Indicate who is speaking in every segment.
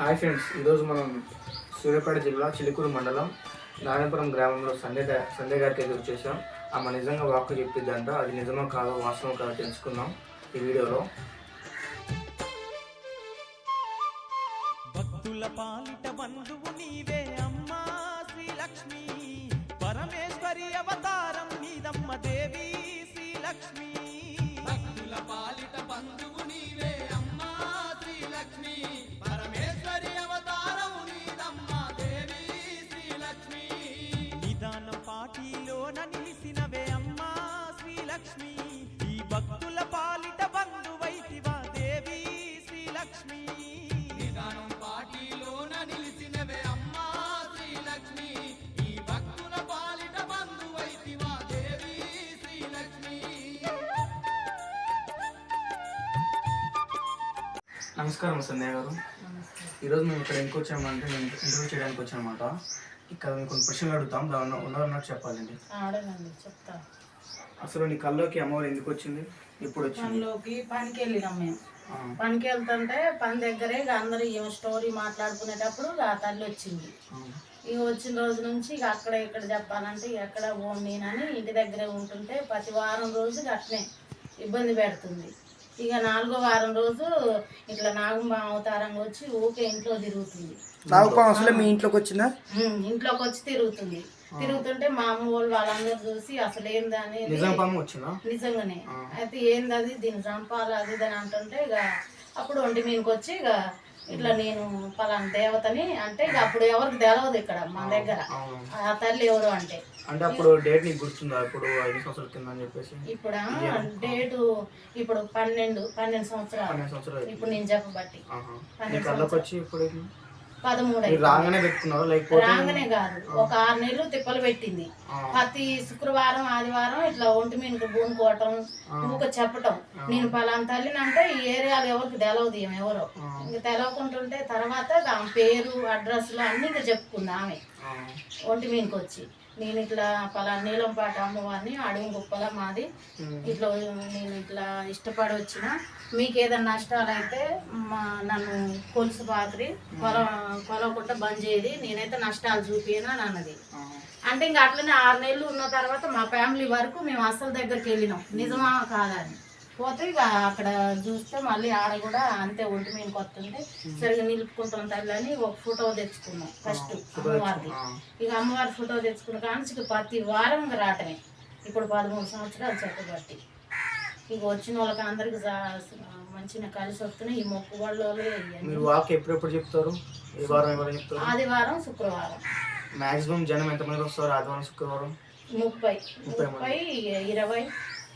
Speaker 1: Hi friends ఈరోజు మనం సూర్యాపేట జిల్లా చిలుకూరు మండలం నారాయణపురం గ్రామంలో సంధ్య గా- సంధ్య గారికి ఎదురు చేశాం. ఆమె నిజంగా వాక్కు చెప్పిద్దంట. అది నిజమో కాదో వాస్తవం కాదో తెలుసుకుందాం ఈ వీడియోలో.
Speaker 2: భక్తుల పాలిట బంధువు నీవే అమ్మా శ్రీలక్ష్మి. పరమేశ్వరి అవతారం నీదమ్మ దేవి శ్రీలక్ష్మి.
Speaker 1: నమస్కారం సంధ్య గారు. ఈరోజు మేము ఇక్కడ ఎందుకు వచ్చామంటే మేము ఇంటర్వ్యూ చేయడానికి వచ్చామన్నమాట. ఇక్కడ మేము కొన్ని ప్రశ్నలు అడుగుతాం దాని ఉన్నదన్నట్టు చెప్పాలండి.
Speaker 3: ఆడనండి చెప్తా.
Speaker 1: అసలు నీ కల్లోకి అమ్మవారు ఎందుకు వచ్చింది? ఎప్పుడు వచ్చింది?
Speaker 3: పనికి వెళ్ళినాం మేము. పనికి వెళ్తుంటే పని దగ్గరే ఇక అందరూ ఏమో స్టోరీ మాట్లాడుకునేటప్పుడు ఆ తల్లి వచ్చింది. ఇక వచ్చిన రోజు నుంచి ఇక అక్కడ ఇక్కడ చెప్పాలంటే ఎక్కడ పోను నేనని ఇంటి దగ్గరే ఉంటుంటే ప్రతి వారం రోజు అట్నే ఇబ్బంది పెడుతుంది. ఇక నాలుగో వారం రోజు ఇట్లా నాగమ్మ అవతారంగా వచ్చి ఊకే ఇంట్లో తిరుగుతుంది.
Speaker 4: అసలే మీ ఇంట్లోకి వచ్చిందా?
Speaker 3: ఇంట్లోకి వచ్చి తిరుగుతుంది. తిరుగుతుంటే మా అమ్మ వాళ్ళు వాళ్ళందరూ చూసి అసలు ఏందని నిజంగానే. అయితే ఏంది అది దీన్ని చంపాలి అది ఇది అని అంటుంటే ఇక అప్పుడు ఒంటి మీదకి వచ్చి ఇక ఇట్లా నేను పలానా దేవతని అంటే ఇక అప్పుడు ఎవరికి తెలవదు ఇక్కడ మన దగ్గర. ఆ తల్లి ఎవరు అంటే?
Speaker 1: అంటే అప్పుడు డేట్ నీకు గుర్తుందా? ఇప్పుడు ఐదు సంవత్సరాల కింద అని చెప్పేసి.
Speaker 3: ఇప్పుడు? డేటు ఇప్పుడు పన్నెండు పన్నెండు సంవత్సరాలు.
Speaker 1: పన్నెండు సంవత్సరాలు
Speaker 3: ఇప్పుడు నేను చెప్పబట్టి.
Speaker 1: కళ్ళకి వచ్చి ఇప్పుడు?
Speaker 3: పదమూడు
Speaker 1: రాగానే పెట్టుకున్నారా? లేకపోతే
Speaker 3: రాగానే కాదు. ఒక ఆరు నెలలు తిప్పలు పెట్టింది. ప్రతి శుక్రవారం ఆదివారం ఇట్లా ఒంటి మీదకి బూనుకోవటం ఊక చెప్పటం. నేను పలానా తల్లిని అంటే ఈ ఏరియాలో ఎవరికి తెలవదు ఈమె ఎవరో. ఇంకా తెలవకుంటుంటే తర్వాత ఆమె పేరు అడ్రస్లు అన్ని ఇంకా చెప్పుకుంది ఆమె. ఒంటి మీదకి వచ్చి నేను ఇట్లా పలానా నీలంపాట అమ్మవారిని అడవి గొప్పల మాది. ఇట్లా నేను ఇట్లా ఇష్టపడి వచ్చిన. మీకు ఏదైనా నష్టాలు అయితే మా నన్ను కొలుసు పాత్రి కొల కొలవకుండా బంద్ చేయది నేనైతే నష్టాలు చూపియను అని అన్నది. అంటే ఇంకా అట్లనే ఆరు నెలలు ఉన్న తర్వాత మా ఫ్యామిలీ వరకు మేము అసలు దగ్గరికి వెళ్ళినాం. నిజమా కాదని పోతే ఇక అక్కడ చూస్తే మళ్ళీ ఆడ కూడా అంతే ఒంటి మీదకి వస్తుంటే సరిగా నిలుపుకుంటాం తల్లి అని ఒక ఫోటో తెచ్చుకున్నాం ఫస్ట్ అమ్మవారిది.
Speaker 1: ఆ.
Speaker 3: ఇక అమ్మవారి ఫోటో తెచ్చుకున్న కానీ ఇక ప్రతి వారం రావటమే. ఇప్పుడు పదమూడు సంవత్సరాలు చెప్పబట్టి ఇక వచ్చిన వాళ్ళకి అందరికి మంచిగా కలిసి వస్తున్నాయి. ఈ మొక్కు వాళ్ళు
Speaker 1: వాక్ ఎప్పుడెప్పుడు చెప్తారు?
Speaker 3: ఆదివారం శుక్రవారం.
Speaker 1: మాక్సిమం జనం ఎంతమంది వస్తారు? ఆదివారం శుక్రవారం?
Speaker 3: ముప్పై. ముప్పై ఇరవై.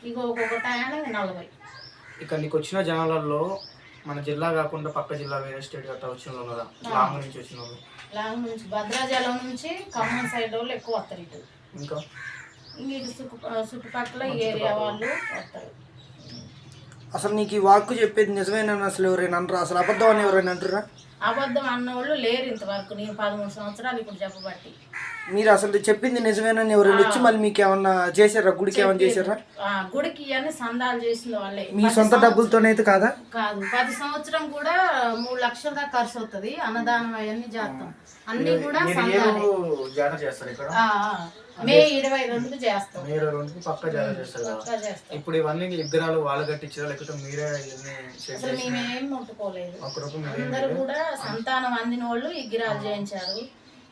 Speaker 3: ఇక ఒక్కొక్క టైం నలభై
Speaker 1: ఇక్కడ నీకు వచ్చిన జనాలలో మన జిల్లా కాకుండా పక్క జిల్లా వేరే స్టేట్ గట్టా వచ్చిన వాళ్ళు ఉన్నారా లాంగ్ నుంచి వచ్చిన వాళ్ళు.
Speaker 3: లాంగ్ నుంచి భద్రాచలం నుంచి ఖమ్మం సైడ్ వాళ్ళు ఎక్కువ వస్తారు ఇటు.
Speaker 1: ఇంకా?
Speaker 3: ఇటు చుట్టు చుట్టుపక్కల ఏరియా వాళ్ళు వస్తారు.
Speaker 4: అసలు నీకు ఈ వాక్కు చెప్పేది నిజమేనా? అసలు ఎవరైనా అంటారా అసలు అబద్ధం అని ఎవరైనా అంటారా
Speaker 3: అబద్ధం అన్నోళ్ళు లేరు ఇంతవరకు. నేను పదమూడు సంవత్సరాలు ఇప్పుడు చెప్పబట్టి.
Speaker 4: మీరు అసలు చెప్పింది నిజమేనని ఎవరైనా వచ్చి మళ్ళీ మీకు ఏమన్నా చేశారా? గుడికి ఏమన్నా చేశారా?
Speaker 3: ఆ, గుడికి ఇవన్నీ సందాలు చేసిన వాళ్ళే.
Speaker 4: మీ సొంత డబ్బులతోనైతే కాదా?
Speaker 3: కాదు. ప్రతి సంవత్సరం కూడా మూడు లక్షల దాకా ఖర్చు అవుతుంది. అన్నదానం అవన్నీ చేస్తాం. అన్ని కూడా
Speaker 1: మీరు ఏ
Speaker 3: సందాలే.
Speaker 1: రోజు జాతర చేస్తారు ఇక్కడ?
Speaker 3: ఆ, ఆ. మే ఇరవై రెండుకి చేస్తాం.
Speaker 1: మీరు రెండుకి పక్క చేస్తారు
Speaker 3: పక్కా చేస్తాం.
Speaker 1: ఇప్పుడు ఇవన్నీ విగ్రహాలు వాళ్ళు కట్టించారా? లేకపోతే మీరే ఇవన్నీ
Speaker 3: అసలు
Speaker 1: చేసి
Speaker 3: మేమేం ముట్టుకోలేదు.
Speaker 1: మీరే
Speaker 3: అందరూ కూడా సంతానం అందిన వాళ్ళు ఈ గిరాలు చేయించారు.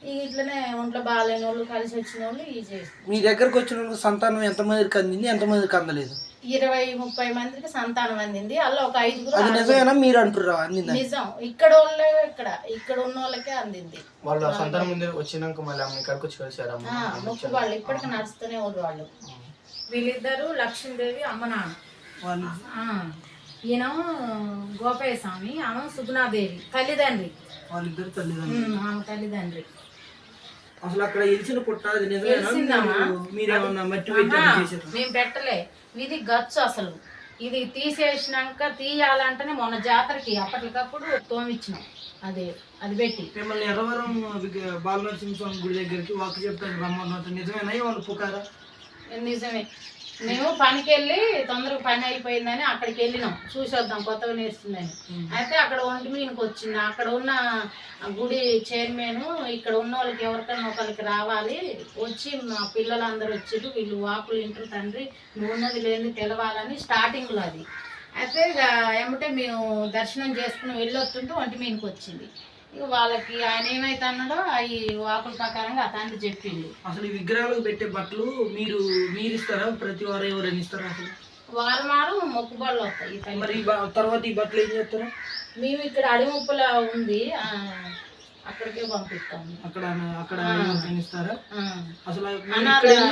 Speaker 3: ఈ ఇట్లనే ఒంట్లో బాగాలేని వాళ్ళు కలిసి వచ్చిన వాళ్ళు చేస్తారు.
Speaker 4: మీ దగ్గరకు వచ్చిన వాళ్ళకి సంతానం ఎంతమందికి అందింది ఎంతమందికి అందలేదు?
Speaker 3: ఇరవై ముప్పై మందికి సంతానం అందింది. అలా ఒక ఐదుగురు
Speaker 4: అది నిజమేనా? మీరు అంటుర్రా? అందిందా?
Speaker 3: నిజం. ఇక్కడ వాళ్ళే ఇక్కడ. ఇక్కడ ఉన్న వాళ్ళకే అందింది.
Speaker 1: వాళ్ళు సంతానం ముందు వచ్చినాక మళ్ళీ అమ్మ ఇక్కడికి వచ్చి కలిసారు? అమ్మ
Speaker 3: ఆ, మొక్కు వాళ్ళు ఇప్పటికి నడుస్తూనే ఉన్నారు వాళ్ళు. వీళ్ళిద్దరు లక్ష్మీదేవి అమ్మ నాన్న.
Speaker 4: వాళ్ళు.
Speaker 3: ఆ, ఈయన గోపయ్య స్వామి ఆమె సుగుణాదేవి తల్లిదండ్రి.
Speaker 4: వాళ్ళిద్దరు తల్లిదండ్రులు.
Speaker 3: ఉమ్, ఆమె తల్లిదండ్రి.
Speaker 4: అసలు అక్కడ ఎలిసిన పుట్ట అది నిజమేనా? మీరేమన్నా మట్టి
Speaker 3: మేము పెట్టలే. ఇది గచ్చు అసలు. ఇది తీసేసినాక తీయాలంటేనే మొన్న జాతరకి అప్పటికప్పుడు తోమిచ్చినాం. అది అది పెట్టి.
Speaker 4: మిమ్మల్ని ఎర్రవరం బాలనరసింహ స్వామి గుడి దగ్గరికి వాక్ చెప్తాను రమ్మన్నట్టు. నిజమేనా ఏమన్నా పుకారా?
Speaker 3: నిజమే. మేము పనికి వెళ్ళి తొందరగా పని అయిపోయిందని అక్కడికి వెళ్ళినాం. చూసొద్దాం కొత్తగా నేర్చుందని అయితే అక్కడ ఒంటి మీదకి వచ్చింది. అక్కడ ఉన్న గుడి చైర్మన్ ఇక్కడ ఉన్న వాళ్ళకి ఎవరికైనా ఒకరికి రావాలి. వచ్చి మా పిల్లలందరూ వచ్చిర్రు. వీళ్ళు వాకులు ఇంటారు తండ్రి. నువ్వు ఉన్నది లేని తెలవాలని స్టార్టింగ్లో అది. అయితే ఇక ఏమంటే మేము దర్శనం చేసుకుని వెళ్ళొస్తుంటే ఒంటి మీదకి వచ్చింది. ఇక వాళ్ళకి ఆయన ఏమైతే అన్నాడో అవి వాకుల ప్రకారంగా ఆ తండ్రి చెప్పిండు.
Speaker 4: అసలు ఈ విగ్రహాలకు పెట్టే బట్టలు మీరు మీరు ఇస్తారా? ప్రతి వారం ఎవరైనా ఇస్తారా అసలు?
Speaker 3: వారం వారం మొక్కుబళ్ళు వస్తాయి.
Speaker 4: మరి ఈ బ- తర్వాత ఈ బట్టలు ఏం చేస్తారా?
Speaker 3: మేము ఇక్కడ అడిముప్పుల ఉంది ఆ, అక్కడికే పంపిస్తాము.
Speaker 4: అక్కడ అక్కడ
Speaker 3: ఆ,
Speaker 4: అసలు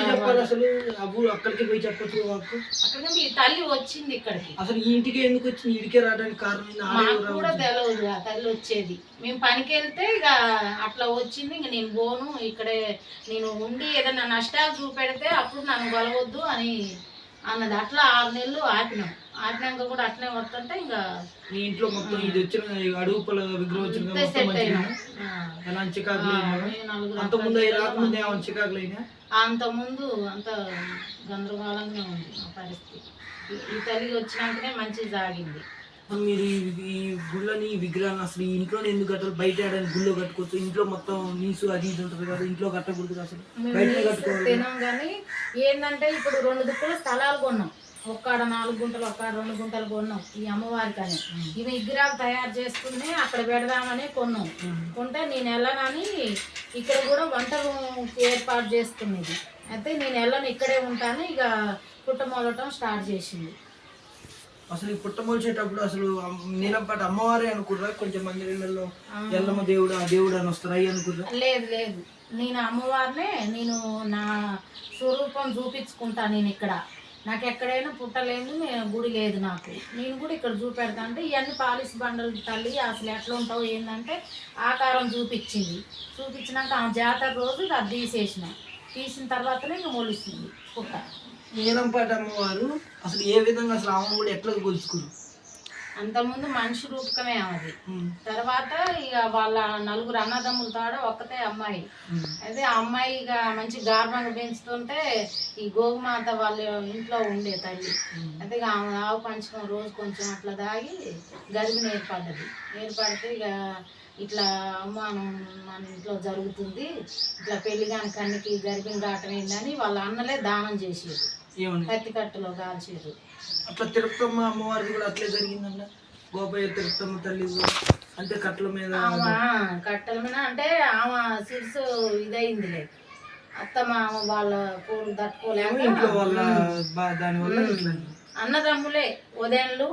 Speaker 4: చెప్పాలి? అసలు అబ్బు అక్కడికి పోయి చెప్పచ్చు వాకు
Speaker 3: అక్కడికి మీ తల్లి వచ్చింది ఇక్కడికి.
Speaker 4: అసలు ఈ ఇంటికి ఎందుకు వచ్చింది? ఇంటికే రావడానికి కారణం
Speaker 3: మాకు కూడా? తెలియదు ఆ తల్లి వచ్చేది. మేము పనికి వెళ్తే ఇక అట్లా వచ్చింది. ఇంక నేను పోను ఇక్కడే నేను ఉండి ఏదైనా నష్టాలు చూపెడితే అప్పుడు నన్ను గొలవద్దు అని అన్నది. అట్లా ఆరు నెలలు ఆపినాం. ఆపినాక కూడా అట్లే వస్తుంటే ఇంకా
Speaker 4: మీ ఇంట్లో మొత్తం ఇది వచ్చిన అడుగుపల విగ్రహం వచ్చిన. ఎలాంటి చికాకులు అంత ముందు రాకముందు ఏమైనా చికాకులు అయినా
Speaker 3: అంత ముందు అంత గందరగోళంగా ఉంది మా పరిస్థితి. ఈ- తల్లి వచ్చినాకనే మంచి సాగింది.
Speaker 4: మరి ఈ- గుళ్ళని విగ్రహాన్ని అసలు ఈ ఇంట్లోనే ఎందుకు కట్టాలి? బయట ఆడని గుళ్ళో కట్టుకోవచ్చు. ఇంట్లో మొత్తం నీసు అది ఇది ఉంటుంది కదా ఇంట్లో కట్టకూడదు అసలు? బయటనే కట్టుకోవాలి
Speaker 3: ఏంటంటే ఇప్పుడు రెండు దిక్కుల స్థలాలు కొన్నాం. ఒక్కడ నాలుగు గుంటలు ఒక్కడ రెండు గుంటలు కొన్నాం ఈ అమ్మవారికి అని ఇవి విగ్రహాలు తయారు చేసుకుని అక్కడ పెడదామని కొన్నాం. కొంటే నేను వెళ్ళనని ఇక్కడ కూడా వంట ఏర్పాటు చేసుకునేది. అయితే నేను వెళ్ళను ఇక్కడే ఉంటాను ఇక పుట్ట మొదలటం స్టార్ట్ చేసింది.
Speaker 4: అసలు ఈ పుట్టమొలిచేటప్పుడు అసలు నీలంపాటి అమ్మవారే అనుకుర్రా కొంచెం మంది ఇళ్ళల్లో ఎల్లమ్మ దేవుడు ఆ దేవుడు అని వస్తారు అయ్యి అనుకుర్రా
Speaker 3: లేదు లేదు. నేను అమ్మవారినే నేను నా స్వరూపం చూపించుకుంటా నేను ఇక్కడ. నాకు ఎక్కడైనా పుట్టలేదు నేను గుడి లేదు నాకు. నేను కూడా ఇక్కడ చూపెడతా అంటే ఇవన్నీ పాలిష్ బండలు తల్లి అసలు ఎట్లా ఉంటావు ఏంటంటే ఆకారం చూపించింది. చూపించినాక ఆ జాతర రోజు అది తీసేసిన. తీసిన తర్వాతనే ఇంకా మొలుస్తుంది పుట్ట.
Speaker 4: నీలంపాటి అమ్మవారు అసలు ఏ విధంగా అసలు ఆమె కూడా ఎట్లా కొలుచుకున్నారు
Speaker 3: అంతకుముందు మనిషి రూపకమే ఆమెది. తర్వాత ఇక వాళ్ళ నలుగురు అన్నదమ్ముల తాడ ఒక్కతే అమ్మాయి. అయితే ఆ అమ్మాయి ఇక మంచి గార్భంగా పెంచుతుంటే ఈ గోగుమాత వాళ్ళ ఇంట్లో ఉండే తల్లి. అయితే ఇక ఆమె ఆవు పంచకం రోజు కొంచెం అట్లా దాగి గర్భిణి ఏర్పడ్డది. ఏర్పడితే ఇక ఇట్లా అవమానం మన ఇంట్లో జరుగుతుంది. ఇట్లా పెళ్ళి కాని కన్నికి గర్భిణి దాటం ఏందని వాళ్ళ అన్నలే దానం చేసేది. కత్తి కట్టులో
Speaker 4: అట్లా తిరుపతమ్మ అమ్మవారిది కూడా అట్లే జరిగిందంట. గోపయ్య తిరుపతమ్మ తల్లి అంటే కట్ల మీద
Speaker 3: కట్టెల మీద అంటే ఆమె సిర్సు ఇదయిందిలే. అత్తమ్మ ఆమె వాళ్ళ కూడు తట్టుకోలేక
Speaker 4: ఇంట్లో వాళ్ళ బా- దాని వల్ల ఇట్లా
Speaker 3: అన్నదమ్ములే ఉదయంలు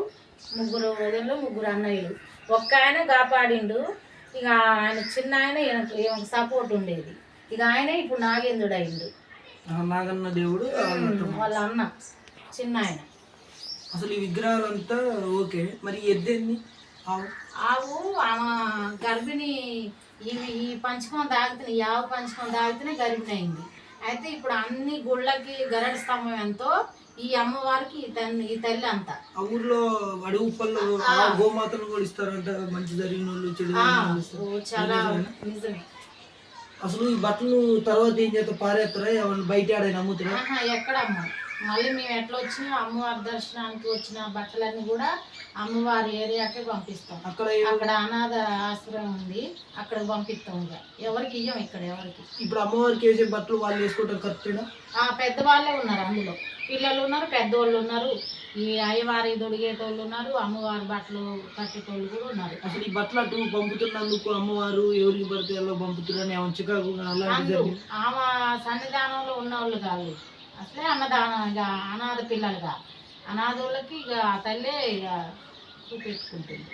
Speaker 3: ముగ్గురు ఉదయంలు ముగ్గురు అన్నయ్యలు. ఒక్క ఆయన కాపాడిండు. ఇక ఆయన చిన్న ఆయన సపోర్ట్ ఉండేది. ఇక ఆయనే ఇప్పుడు నాగేంద్రుడు అయిండు
Speaker 4: నాగన్న దేవుడు.
Speaker 3: వాళ్ళ అన్న చిన్న ఆయన
Speaker 4: అసలు ఈ విగ్రహాలంతా ఓకే. మరి ఎద్దేంది ఆవు.
Speaker 3: ఆవు ఆమె గర్భిణి ఇవి ఈ పంచకం తాగితే ఈ ఆవు పంచకం తాగితేనే గర్భిణి అయింది. అయితే ఇప్పుడు అన్ని గుళ్ళకి గరడి స్తంభం ఎంతో ఈ అమ్మవారికి ఈ తల్లి ఈ తల్లి అంత.
Speaker 4: ఆ ఊర్లో అడుగు పళ్ళు ఆ. గోమాతను కూడా ఇస్తారంట. మంచి జరిగిన వాళ్ళు
Speaker 3: చాలా నిజమే.
Speaker 4: అసలు ఈ బట్టలు తర్వాత ఏం చేస్తారు పారేస్తారా? ఏమన్నా బయట ఆడైనా అమ్ముతారా?
Speaker 3: ఆహా, ఎక్కడమ్మా మళ్ళీ మేము ఎట్లా వచ్చినా అమ్మవారి దర్శనానికి వచ్చిన బట్టలన్నీ కూడా అమ్మవారి ఏరియాకే పంపిస్తాం.
Speaker 4: అక్కడ
Speaker 3: అక్కడ అనాథ ఆశ్రయం ఉంది. అక్కడ పంపిస్తాం ఇక. ఎవరికి ఇయ్యం ఇక్కడ ఎవరికి?
Speaker 4: ఇప్పుడు అమ్మవారికి వేసే బట్టలు వాళ్ళు వేసుకోవటం కరెక్టేనా?
Speaker 3: ఆ పెద్దవాళ్ళే ఉన్నారు అందులో. పిల్లలు ఉన్నారు పెద్దోళ్ళు ఉన్నారు. ఈ అయ్యవారి దొడిగేటోళ్ళు ఉన్నారు అమ్మవారి బట్టలు కట్టేటోళ్ళు కూడా ఉన్నారు.
Speaker 4: అసలు ఈ బట్టలు అటు పంపుతున్నందుకు అమ్మవారు ఎవరికి పడితే ఎలా పంపుతున్నారని చికాకు
Speaker 3: ఆమె సన్నిధానంలో ఉన్న వాళ్ళు కాదు. అసలే అన్నదానం ఇక అనాథ పిల్లలుగా. అనాథోళ్ళకి ఇక ఆ తల్లే ఇక చూపెట్టుకుంటుంది.